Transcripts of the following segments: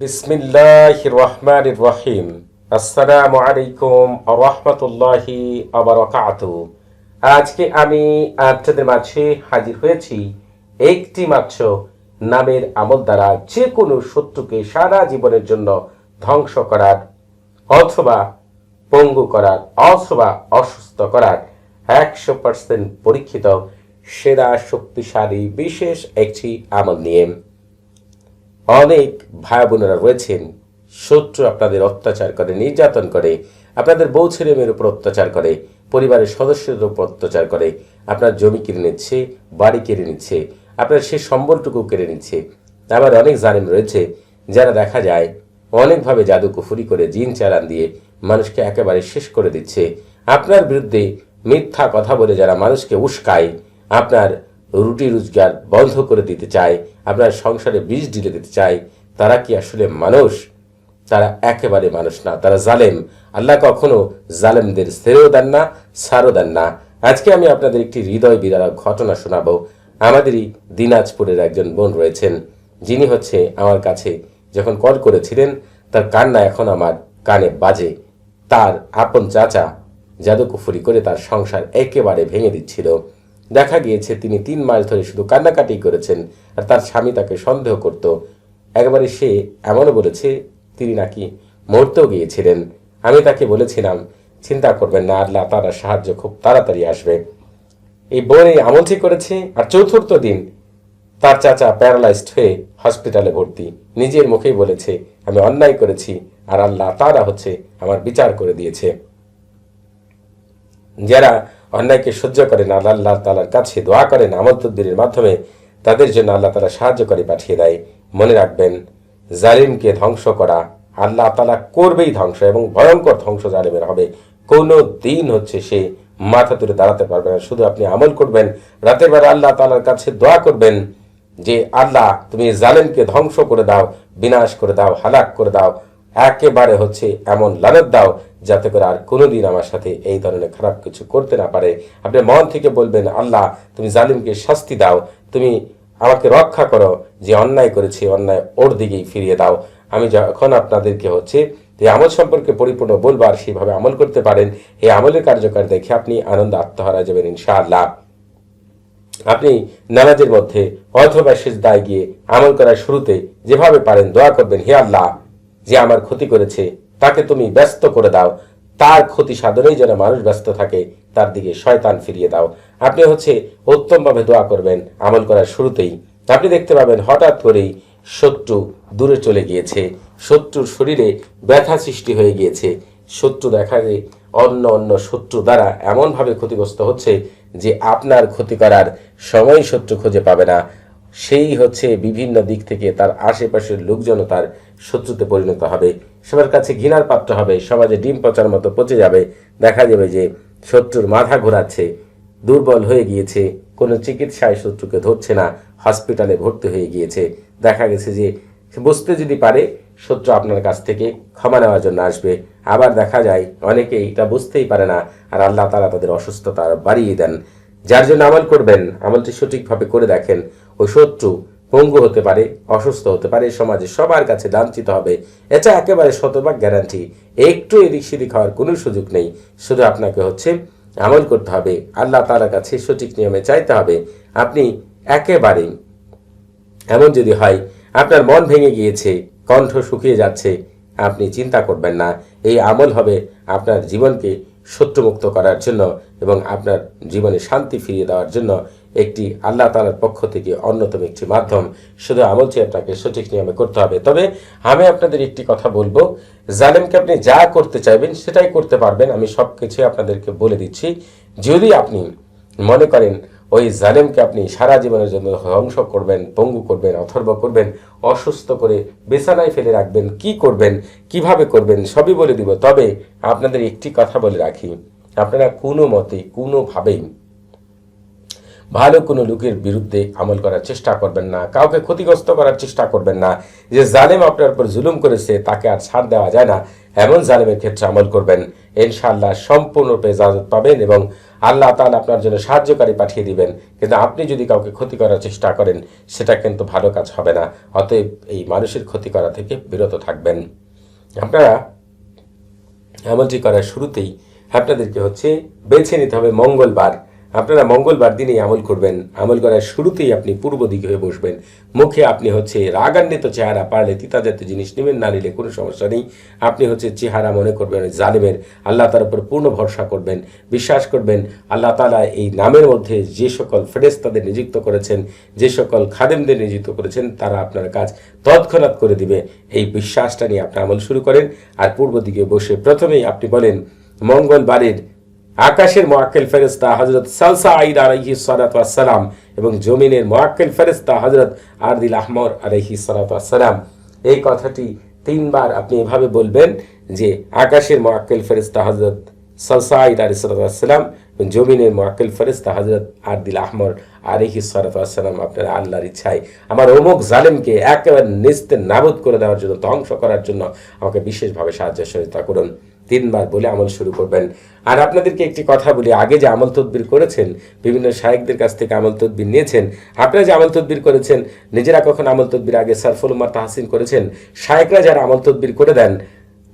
বিসমিল্লাহ রহমান রহিম। আসসালামু আলাইকুম রহমতুল্লাহি আবরকাত আজকে আমি আপনাদের মাঝে হাজির হয়েছি একটি মাত্র নামের আমল দ্বারা যে কোনো শত্রুকে সারা জীবনের জন্য ধ্বংস করার অথবা পঙ্গু করার অথবা অসুস্থ করার একশো পার্সেন্ট পরীক্ষিত, সেরা, শক্তিশালী, বিশেষ একটি আমল নিয়ে। অনেক ভাই বোনেরা রয়েছেন, শত্রু আপনাদের অত্যাচার করে, নির্যাতন করে, আপনাদের বউ ছেলে মেয়ের উপর অত্যাচার করে, পরিবারের সদস্যদের উপর অত্যাচার করে, আপনার জমি কিনে নিচ্ছে, বাড়ি কেড়ে নিচ্ছে, আপনার সে সম্বলটুকু কেড়ে নিচ্ছে। আবার অনেক জালিম রয়েছে যারা দেখা যায় অনেকভাবে জাদু কুফুরি করে, জিন চালান দিয়ে মানুষকে একেবারে শেষ করে দিচ্ছে। আপনার বিরুদ্ধে মিথ্যা কথা বলে যারা মানুষকে উস্কায়, আপনার রুটি রোজগার বন্ধ করে দিতে চায়, আপনার সংসারে বীজ ঢিলে দিতে চায়, তারা কি আসলে মানুষ? তারা একেবারে মানুষ না, তারা জালেম। আল্লাহ কখনো জালেমদের ছেড়েও দেন না সারও দেন না। আজকে আমি আপনাদের একটি হৃদয় বিদারক ঘটনা শোনাবো। আমাদেরই দিনাজপুরের একজন বোন রয়েছেন, যিনি হচ্ছে আমার কাছে যখন কল করেছিলেন, তার কান্না এখন আমার কানে বাজে। তার আপন চাচা জাদুকুফুরি করে তার সংসার একেবারে ভেঙে দিচ্ছিল। দেখা গিয়েছে তিনি তিন মাস ধরে শুধু কান্নাকাটি করেছেন আর তার স্বামী তাকে সন্দেহ করত। একবারে সে এমনও বলেছে, তিনি নাকি মরতেও গিয়েছিলেন। আমি তাকে বলেছিলাম, চিন্তা করবেন না, আল্লাহ তারা সাহায্য খুব তাড়াতাড়ি আসবে। এই বোন এই আমলটি করেছে আর চতুর্থ দিন তার চাচা প্যারালাইজড হয়ে হসপিটালে ভর্তি। নিজের মুখেই বলেছে, আমি অন্যায় করেছি আর আল্লাহ তারা হচ্ছে আমার বিচার করে দিয়েছে। যারা অন্যায়কে সহ্য করেন আল্লাহ আল্লাহ তালার কাছে দোয়া করেন আমল তদ্বিরের মাধ্যমে, তাদের জন্য আল্লাহ তালা সাহায্য করে পাঠিয়ে দেয়। মনে রাখবেন, জালিমকে ধ্বংস করা আল্লাহ তালা করবেই ধ্বংস এবং ভয়ঙ্কর ধ্বংস জালিমের হবে। কোনো দিন হচ্ছে সে মাথা তুলে দাঁড়াতে পারবে না। শুধু আপনি আমল করবেন, রাতের বেলা আল্লাহ তালার কাছে দোয়া করবেন যে, আল্লাহ, তুমি জালেমকে ধ্বংস করে দাও, বিনাশ করে দাও, হালাক করে দাও একেবারে হচ্ছে এমন লানত দাও যাতে করে আর কোনোদিন আমার সাথে এই ধরনের খারাপ কিছু করতে না পারে। আপনি মন থেকে বলবেন, আল্লাহ, তুমি জালিমকে শাস্তি দাও। তুমি আমাকে রক্ষা করো যে অন্যায় করেছি, অন্যায় ওর দিকেই ফিরিয়ে দাও। আমি যখন আপনাদেরকে হচ্ছে এই আমল সম্পর্কে পরিপূর্ণ বলব আর সেইভাবে আমল করতে পারেন, এই আমলের কার্যকর দেখে আপনি আনন্দ আত্মহারা যাবেন ইনশাআল্লাহ। আপনি নামাজের মধ্যে অথবা শেষ দায় গিয়ে আমল করার শুরুতে যেভাবে পারেন দোয়া করবেন, হে আল্লাহ যে আমার ক্ষতি করেছে, তাকে তুমি ব্যস্ত করে দাও। তার ক্ষতি সাধনেই যেন মানুষ ব্যস্ত থাকে, তার দিকে শয়তান ফিরিয়ে দাও। আপনি হচ্ছে উত্তমভাবে দোয়া করবেন আমল করার শুরুতেই। আপনি দেখতে পাবেন হঠাৎ করেই শত্রু দূরে চলে গিয়েছে। শত্রুর শরীরে ব্যথা সৃষ্টি হয়ে গিয়েছে। শত্রু দেখা যায় অন্য অন্য শত্রু দ্বারা এমনভাবে ক্ষতিগ্রস্ত হচ্ছে যে আপনার ক্ষতি করার সময় শত্রু খুঁজে পাবে না। সেই হচ্ছে বিভিন্ন দিক থেকে তার আশেপাশের লোকজন তার শত্রুতে পরিণত হবে। সবার কাছে ঘৃণার পাত্র হবে, সমাজে ডিম পচার মতো পচে যাবে। দেখা যাবে যে শত্রুর মাথা ঘোরাচ্ছে, দুর্বল হয়ে গিয়েছে, কোনো চিকিৎসায় শত্রুকে ধরছে না, হসপিটালে ভর্তি হয়ে গিয়েছে। দেখা গেছে যে বুঝতে যদি পারে, শত্রু আপনার কাছ থেকে ক্ষমা নেওয়ার জন্য আসবে। আবার দেখা যায়, অনেকে এটা বুঝতেই পারে না, আর আল্লাহ তালা তাদের অসুস্থতা বাড়িয়ে দেন। যার জন্য আমল করবেন, আমলটি সঠিকভাবে করে দেখেন ওই শত্রু পঙ্গু হতে পারে, অসুস্থ হতে পারে, সমাজে সবার কাছে লাঞ্ছিত হবে। এটা একেবারে শতভাগ গ্যারান্টি একটু এদিক সেদিক হওয়ার কোনো সুযোগ নেই। শুধু আপনাকে হচ্ছে আমল করতে হবে। আল্লাহ তালার কাছে সঠিক নিয়মে চাইতে হবে। আপনি একেবারেই এমন যদি হয়, আপনার মন ভেঙে গিয়েছে, কণ্ঠ শুকিয়ে যাচ্ছে, আপনি চিন্তা করবেন না। এই আমল হবে আপনার জীবনকে শত্রুমুক্ত করার জন্য। এবং আপনার জীবনে শান্তি ফিরিয়ে দেওয়ার জন্য একটি আল্লাহ তালার পক্ষ থেকে অন্যতম একটি মাধ্যম। শুধু আমলটি আপনাকে সঠিক নিয়মে করতে হবে। তবে আমি আপনাদের একটি কথা বলব। জালেমকে আপনি যা করতে চাইবেন সেটাই করতে পারবেন। আমি সব কিছু আপনাদেরকে বলে দিচ্ছি। যদি আপনি মনে করেন ওই জালেমকে আপনি সারা জীবনের জন্য ধ্বংস করবেন, পঙ্গু করবেন, অথর্ব করবেন, অসুস্থ করে বিছানায় ফেলে রাখবেন, কি করবেন, কীভাবে করবেন সবই বলে দিব। তবে আপনাদের একটি কথা বলে রাখি। আপনারা কোনো মতে, কোনোভাবেই ভালো কোনো লোকের বিরুদ্ধে আমল করার চেষ্টা করবেন না, কাউকে ক্ষতিগ্রস্ত করার চেষ্টা করবেন না। যে জালেম আপনার উপর জুলুম করেছে, তাকে আর ছাড় দেওয়া যায় না। এমন জালেমের ক্ষেত্রে আমল করবেন। ইনশাআল্লাহ সম্পূর্ণরূপে ইজাজত পাবেন এবং আল্লাহ তাআলা আপনার জন্য সাহায্যকারী পাঠিয়ে দিবেন। কিন্তু আপনি যদি কাউকে ক্ষতি করার চেষ্টা করেন, সেটা কিন্তু ভালো কাজ হবে না। অতএব এই মানুষের ক্ষতি করা থেকে বিরত থাকবেন। আপনারা আমলটি করার শুরুতেই আপনাদেরকে হচ্ছে বেছে নিতে হবে মঙ্গলবার। আপনারা মঙ্গলবার দিনেই আমল করবেন। আমল করার শুরুতেই আপনি পূর্ব দিকে হয়ে বসবেন। মুখে আপনি হচ্ছে রাগান্বিত চেহারা পারলে তিতা জাতীয় জিনিস নেবেন, না নিলে কোনো সমস্যা নেই। আপনি হচ্ছে চেহারা মনে করবেন জালেমের। আল্লাহ তার উপর পূর্ণ ভরসা করবেন, বিশ্বাস করবেন। আল্লাহ তালা এই নামের মধ্যে যে সকল ফেরেস্তাদের নিযুক্ত করেছেন, যে সকল খাদেমদের নিযুক্ত করেছেন, তারা আপনার কাজ তৎক্ষণাৎ করে দিবে। এই বিশ্বাসটা নিয়ে আপনি আমল শুরু করেন আর পূর্ব দিকে বসে প্রথমেই আপনি বলেন মঙ্গলবারের আকাশের মোয়াক্কেল ফেরেস্তা হজরত সালসা আইদ আলহি সালাম এবং জমিনের মোয়াক্কেল ফেরেস্তা হজরত আরদিল আহমর আলহি সালাম এই কথাটি তিনবার আপনি এভাবে বলবেন যে আকাশের মোয়াক্কেল ফেরেস্তা হজরত সালসা আইদ আলি সালাম এবং জমিনের মোয়াক্কেল ফেরেস্তা হজরত আরদিল আহমর আলহি সালাম আপনার আল্লাহর ইচ্ছায়। আমার অমুক জালেমকে একেবারে নিস্তে নাবুদ করে দেওয়ার জন্য, ধ্বংস করার জন্য আমাকে বিশেষভাবে সাহায্য সহযোগিতা করুন। তিনবার বলে আমল শুরু করবেন। আর আপনাদেরকে একটি কথা বলি, আগে যে আমল তদবির করেছেন, বিভিন্ন শায়েকদের কাছ থেকে আমল তদবির নিয়েছেন, আপনারা যে আমল তদবির করেছেন, নিজেরা কখন আমল তদবির আগে সারফুল উমার তাহসিন করেছেন শায়েকরা যারা আমল তদবির করে দেন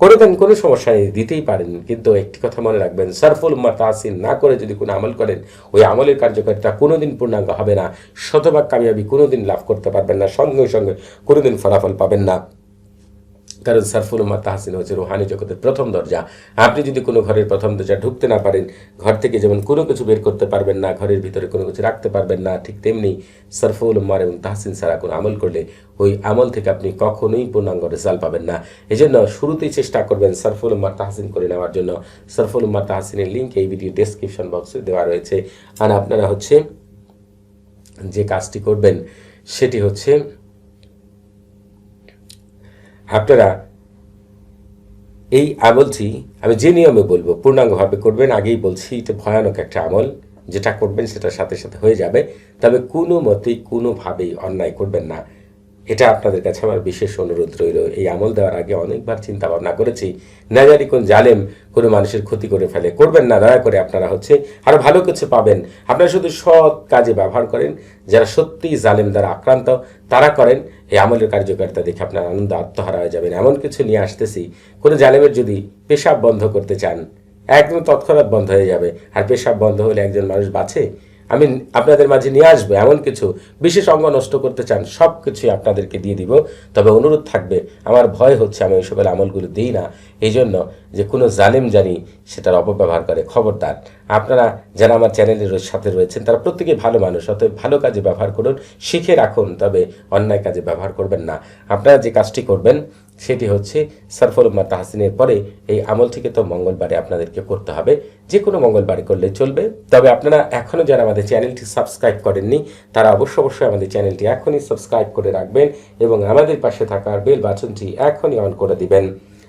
করে দেন কোনো সমস্যা নেই, দিতেই পারেন। কিন্তু একটি কথা মনে রাখবেন, সারফুল উম্মা তাহসিন না করে যদি কোনো আমল করেন, ওই আমলের কার্যকারিতা কোনোদিন পূর্ণাঙ্গ হবে না, শতভাগ কামিয়াবি কোনোদিন লাভ করতে পারবেন না, সঙ্গে সঙ্গে কোনোদিন ফলাফল পাবেন না। কারণ সারফুল উম্মা তাহসিন হচ্ছে রুহানি জগতের প্রথম দরজা। আপনি যদি কোনো ঘরের প্রথম দরজা ঢুকতে না পারেন, ঘর থেকে যেমন কোনো কিছু বের করতে পারবেন না, ঘরের ভিতরে কোনো কিছু রাখতে পারবেন না, ঠিক তেমনি সারফুল উম্মার এবং তাহসিন ছাড়া কোনো আমল করলে ওই আমল থেকে আপনি কখনোই পূর্ণাঙ্গ রেজাল্ট পাবেন না। এই জন্য শুরুতেই চেষ্টা করবেন সারফুল উম্মার তাহসিন করে নেওয়ার জন্য। সারফুল উম্মার তাহসিনের লিঙ্ক এই ভিডিও ডেসক্রিপশন বক্সে দেওয়া রয়েছে। আর আপনারা হচ্ছে যে কাজটি করবেন, সেটি হচ্ছে আপনারা এই আমলটি আমি যে নিয়মে বলব পূর্ণাঙ্গভাবে করবেন, আগেই বলছি, এটা ভয়ানক একটা আমল। যেটা করবেন সেটা সাথে সাথে হয়ে যাবে। তবে কোনো মতেই কোনোভাবেই অন্যায় করবেন না। এটা আপনাদের কাছে আমার বিশেষ অনুরোধ রইল। এই আমল দেওয়ার আগে অনেকবার চিন্তা ভাবনা করেছি না জানি কোন জালেম কোনো মানুষের ক্ষতি করে ফেলে। করবেন না, দয়া করে আপনারা হচ্ছে আরও ভালো কিছু পাবেন। আপনারা শুধু সৎ কাজে ব্যবহার করেন, যারা সত্যিই জালেম দ্বারা আক্রান্ত, তারা করেন। এই আমলের কার্যকারিতা দেখে আপনার আনন্দ আত্মহারা হয়ে যাবেন এমন কিছু নিয়ে আসতেছি, কোনো জালেমের যদি পেশাব বন্ধ করতে চান, একদম তৎক্ষণাৎ বন্ধ হয়ে যাবে। আর পেশাব বন্ধ হলে একজন মানুষ বাঁচে? আমি আপনাদের মাঝে নিয়ে আসব এমন কিছু। বিশেষ অঙ্গ নষ্ট করতে চান সব কিছুই আপনাদেরকে দিয়ে দিব। তবে অনুরোধ থাকবে, আমার ভয় হচ্ছে আমি ওই সকল আমলগুলো দিই না। এই জন্য যে কোনো জালেম জানি সেটার অপব্যবহার করে। খবরদার, আপনারা যারা আমার চ্যানেলের সাথে রয়েছেন, তারা প্রত্যেকে ভালো মানুষ। অতএব ভালো কাজে ব্যবহার করুন, শিখে রাখুন। তবে অন্যায় কাজে ব্যবহার করবেন না। আপনারা যে কাজটি করবেন সেটি হচ্ছে সরফল উম্মা তাহসিনের পরে এই আমলটিকে তো মঙ্গলবারে আপনাদেরকে করতে হবে। যে কোনো মঙ্গলবারে করলে চলবে। তবে আপনারা এখনও যারা আমাদের চ্যানেলটি সাবস্ক্রাইব করেননি, তারা অবশ্য অবশ্যই আমাদের চ্যানেলটি এখনই সাবস্ক্রাইব করে রাখবেন এবং আমাদের পাশে থাকার বেল বাচনটি এখনই অন করে দিবেন।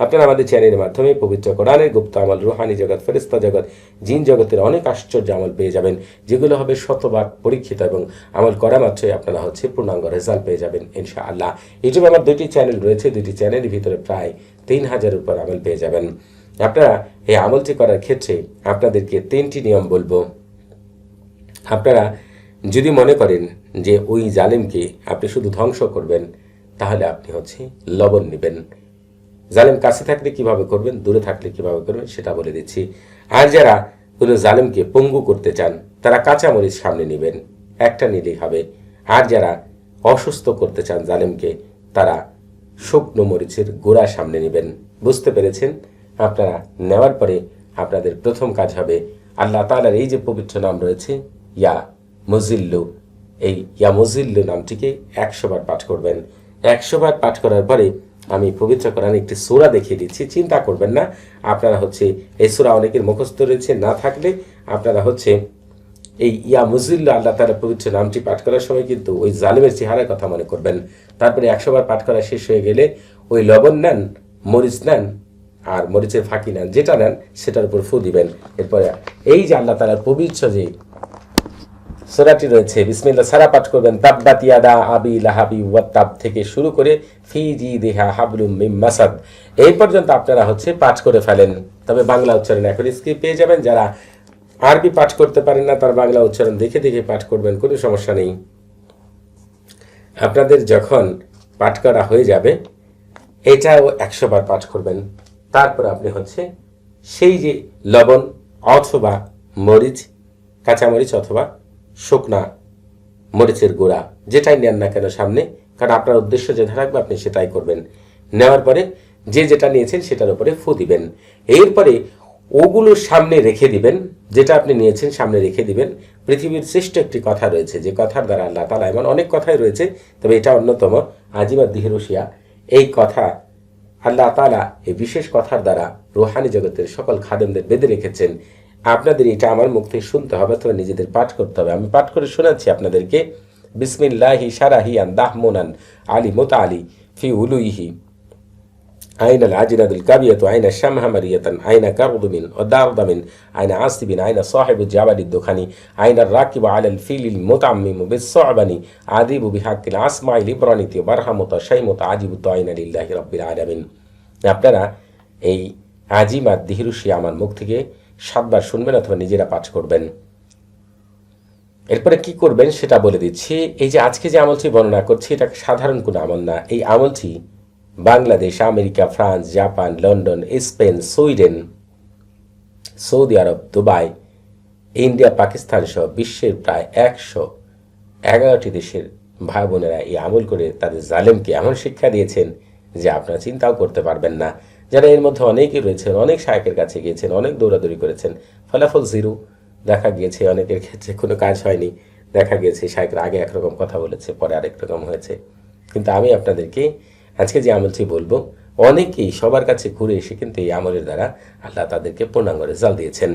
আপনারা আমাদের চ্যানেলের মাধ্যমে পবিত্র কোরআনের গুপ্ত আমল, রুহানি জগৎ ফেরিস্তা জগৎ, জিন জগতের অনেক আশ্চর্য আমল পেয়ে যাবেন, যেগুলো হবে শতভাগ পরীক্ষিত এবং আমল করা মাত্রই আপনারা হচ্ছে পূর্ণাঙ্গ রেজাল্ট পেয়ে যাবেন ইনশা আল্লাহ ইউটিউবে আমার দুইটি চ্যানেল রয়েছে, দুইটি চ্যানেলের ভিতরে প্রায় তিন হাজারের উপর আমল পেয়ে যাবেন। আপনারা এই আমলটি করার ক্ষেত্রে আপনাদেরকে তিনটি নিয়ম বলব। আপনারা যদি মনে করেন যে ওই জালেমকে আপনি শুধু ধ্বংস করবেন, তাহলে আপনি হচ্ছে লবণ নেবেন। জালেম কাছে থাকলে কীভাবে করবেন, দূরে থাকলে কীভাবে করবেন, সেটা বলে দিচ্ছি। আর যারা কোনো জালেমকে পঙ্গু করতে চান, তারা কাঁচামরিচ সামনে নেবেন, একটা নিলেই হবে। আর যারা অসুস্থ করতে চান জালেমকে, তারা শুকনো মরিচের গোড়া সামনে নেবেন। বুঝতে পেরেছেন? আপনারা নেওয়ার পরে আপনাদের প্রথম কাজ হবে, আল্লাহ তালার এই যে পবিত্র নাম রয়েছে, ইয়া মজিল্লু এই ইয়া মজিল্লু নামটিকে একশো বার পাঠ করবেন। একশো বার পাঠ করার পরে আমি পবিত্র কোরআন একটি সোরা দেখিয়ে দিচ্ছি, চিন্তা করবেন না। আপনারা হচ্ছে এই সোরা অনেকের মুখস্থ রয়েছে, না থাকলে আপনারা হচ্ছে এই ইয়া মুজিল্লা আল্লাহ তালা পবিত্র নামটি পাঠ করার সময় কিন্তু ওই জালিমের চেহারার কথা মনে করবেন। তারপরে একশো বার পাঠ করা শেষ হয়ে গেলে ওই লবণ নেন, মরিচ নেন আর মরিচের ফাঁকি নেন, যেটা নেন সেটার উপর ফু দিবেন। এরপরে এই যে আল্লাহ তালার পবিত্র যে সোরাটি রয়েছে। বিসমিল্লা সারা পাঠ করবেন। তাব্বাত ইয়াদা আবি লাহাবি ওয়াত্তাব থেকে শুরু করে ফিজি দেহা হাবলুম মিম মাসাদ। এই পর্যন্ত আপনারা হচ্ছে পাঠ করে ফেলেন। তবে বাংলা উচ্চারণ এখন স্ক্রিপ্ট পেয়ে যাবেন। যারা আরবি পাঠ করতে পারেন না, তার বাংলা উচ্চারণ দেখে দেখে পাঠ করবেন, কোনো সমস্যা নেই। আপনাদের যখন পাঠ করা হয়ে যাবে, এটাও একশো বার পাঠ করবেন। তারপর আপনি হচ্ছে সেই যে লবণ অথবা মরিচ, কাঁচামরিচ অথবা শুকনা মরিচের গুঁড়া, যেটাই নেন না কেন সামনে, কারণ আপনার উদ্দেশ্য যেটা থাকবে, আপনি সেটাই করবেন। নেওয়ার পরে যে যেটা নিয়েছেন সেটার উপরে ফু দিবেন। এরপরে ওগুলোর সামনে রেখে দিবেন, যেটা আপনি নিয়েছেন সামনে রেখে দিবেন। পৃথিবীর শ্রেষ্ঠ একটি কথা রয়েছে, যে কথার দ্বারা আল্লাহ তালা এমন অনেক কথাই রয়েছে, তবে এটা অন্যতম আজিমা দিহরুশিয়া এই কথা আল্লাহ তালা এই বিশেষ কথার দ্বারা রোহানি জগতের সকল খাদেমদের বেঁধে রেখেছেন। আপনাদের এটা আমার মুখ থেকে শুনতে হবে অথবা নিজেদের পাঠ করতে হবে। আমি পাঠ করে শোনাচ্ছি আপনাদেরকে। বিসমিল্লাহি সারাহিয়ান দাহমোনান আলী মোত আলী ফি উলুইহি। আইনাল আজিনাদুল কাবিয়াত, আইনা শামহামারিয়াতান আইনা কাবুদুমিন ও দারদামিন আইনা আসিবিন, আইনা সাহেব জাবালির দোখানি আইনার রাকিব আলাল ফিলিল মোতাম্মিম বিসবানি আদিবু বিহাকিল আসমাইল ইব্রানিত বারহামত শাইমত আজিবুত আইন আলিল্লাহি রব্বিল আলামিন। আপনারা এই আজিমাত দিহিরুশি আমার মুখ থেকে সাতবার শুনবেন অথবা নিজেরা পাঠ করবেন। এরপরে কি করবেন সেটা বলে দিচ্ছি। এই যে আজকে যে আমলটি বর্ণনা করছি এটা সাধারণ কোনো আমল না। এই আমলটি Bangladesh, America, France, Japan, London, Spain, Sweden, Saudi আরব, দুবাই, ইন্ডিয়া, পাকিস্তান সহ বিশ্বের প্রায় একশো এগারোটি দেশের ভাই বোনেরা এই আমল করে তাদের জালেমকে এমন শিক্ষা দিয়েছেন যে আপনারা চিন্তাও করতে পারবেন না। যারা এর মধ্যে অনেকেই রয়েছেন, অনেক শায়কের কাছে গিয়েছেন, অনেক দৌড়াদৌড়ি করেছেন, ফলাফল জিরো দেখা গিয়েছে, অনেকের ক্ষেত্রে কোনো কাজ হয়নি, দেখা গিয়েছে, শায়করা আগে একরকম কথা বলেছে, পরে আরেক রকম হয়েছে। কিন্তু আমি আপনাদেরকে আজকে যে আমলটি বলব, অনেকেই সবার কাছে ঘুরে এসে কিন্তু এই আমলের দ্বারা আল্লাহ তাদেরকে পূর্ণাঙ্গ রেজাল্ট দিয়েছেন।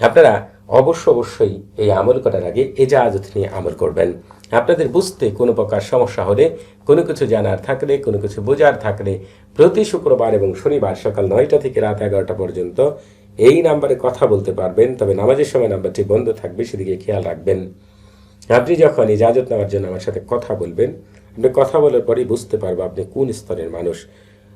আপনারা অবশ্য অবশ্যই এই আমল করার আগে এজাজত নিয়ে আমল করবেন। আপনাদের বুঝতে কোনো প্রকার সমস্যা হলে, কোনো কিছু জানার থাকলে, কোনো কিছু বোঝার থাকলে প্রতি শুক্রবার এবং শনিবার সকাল নয়টা থেকে রাত এগারোটা পর্যন্ত এই নাম্বারে কথা বলতে পারবেন, তবে নামাজের সময় নাম্বারটি বন্ধ থাকবে, সেদিকে খেয়াল রাখবেন। আপনি যখন ইজাজত নেওয়ার জন্য আমার সাথে কথা বলবেন, আপনি কথা বলার পরেই বুঝতে পারব আপনি কোন স্তরের মানুষ।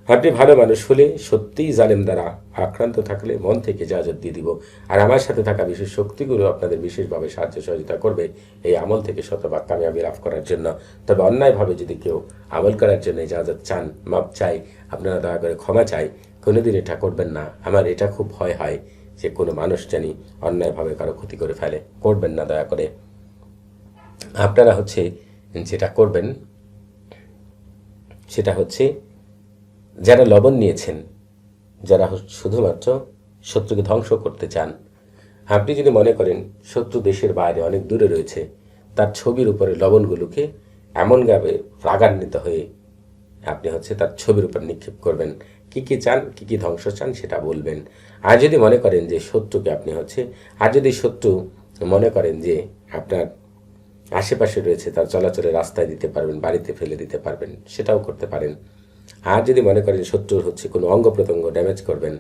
আপনি ভালো মানুষ হলে সত্যিই জালেম দ্বারা আক্রান্ত থাকলে মন থেকে ইজাজত দিয়ে দিব। আর আমার সাথে থাকা বিশেষ শক্তিগুলো আপনাদের বিশেষভাবে সাহায্য সহযোগিতা করবে এই আমল থেকে শতভাগ কামিয়াবি লাভ করার জন্য। তবে অন্যায়ভাবে যদি কেউ আমল করার জন্য ইজাজত চান, মাপ চাই, আপনারা দয়া করে ক্ষমা চাই, কোনোদিন এটা করবেন না। আমার এটা খুব ভয় হয় যে কোনো মানুষ জানি অন্যায়ভাবে কারও ক্ষতি করে ফেলে। করবেন না দয়া করে। আপনারা হচ্ছে যেটা করবেন, সেটা হচ্ছে যারা লবণ নিয়েছেন, যারা শুধুমাত্র শত্রুকে ধ্বংস করতে চান, আপনি যদি মনে করেন শত্রু দেশের বাইরে অনেক দূরে রয়েছে, তার ছবির উপরে লবণগুলোকে এমনভাবে রাগান্বিত হয়ে আপনি হচ্ছে তার ছবির উপর নিক্ষেপ করবেন। কি কি চান, কি কি ধ্বংস চান সেটা বলবেন। আর যদি মনে করেন যে শত্রুকে আপনি হচ্ছে, আর যদি শত্রু মনে করেন যে আপনার আশেপাশে রয়েছে, তার চলাচলে রাস্তায় দিতে পারবেন, বাড়িতে ফেলে দিতে পারবেন, সেটাও করতে পারেন। আর যদি মনে করেন শত্রুর হচ্ছে, কোনো অঙ্গ প্রত্যঙ্গ ড্যামেজ করবেন,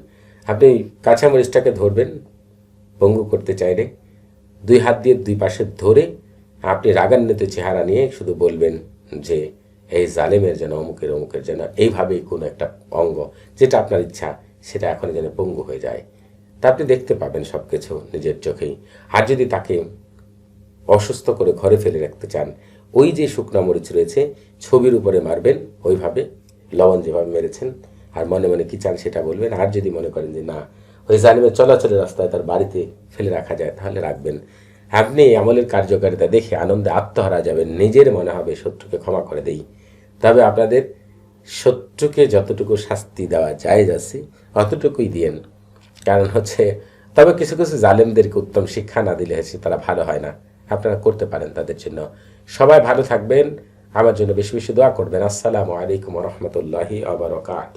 আপনি কাঁচামরিচটাকে ধরবেন পঙ্গু করতে চাইলে, দুই হাত দিয়ে দুই পাশে ধরে আপনি রাগান্বিত চেহারা নিয়ে শুধু বলবেন যে, এই জালেমের যেন অমুকের অমুকের যেন এইভাবেই কোনো একটা অঙ্গ, যেটা আপনার ইচ্ছা, সেটা এখন যেন পঙ্গু হয়ে যায়। তা আপনি দেখতে পাবেন সব কিছু নিজের চোখেই। আর যদি তাকে অসুস্থ করে ঘরে ফেলে রাখতে চান, ওই যে শুকনা মরিচ রয়েছে, ছবির উপরে মারবেন, ওইভাবে লবণ যেভাবে মেরেছেন, আর মনে মনে কী চান সেটা বলবেন? আর যদি মনে করেন যে না ওই জালিমের চলাচলের রাস্তায় তার বাড়িতে ফেলে রাখা যায়, তাহলে রাখবেন। আপনি আমলের কার্যকারিতা দেখে আনন্দে আত্মহারা যাবেন, নিজের মনে হবে শত্রুকে ক্ষমা করে দেই। তবে আপনাদের শত্রুকে যতটুকু শাস্তি দেওয়া যায় যাচ্ছে অতটুকুই দিয়েন। কারণ হচ্ছে, তবে কিছু কিছু জালেমদেরকে উত্তম শিক্ষা না দিলে হচ্ছে তারা ভালো হয় না। আপনারা করতে পারেন তাদের জন্য। সবাই ভালো থাকবেন। আমার জন্য বেশি বেশি দোয়া করবেন। আসসালামু আলাইকুম রহমতুল্লাহি আবরকাত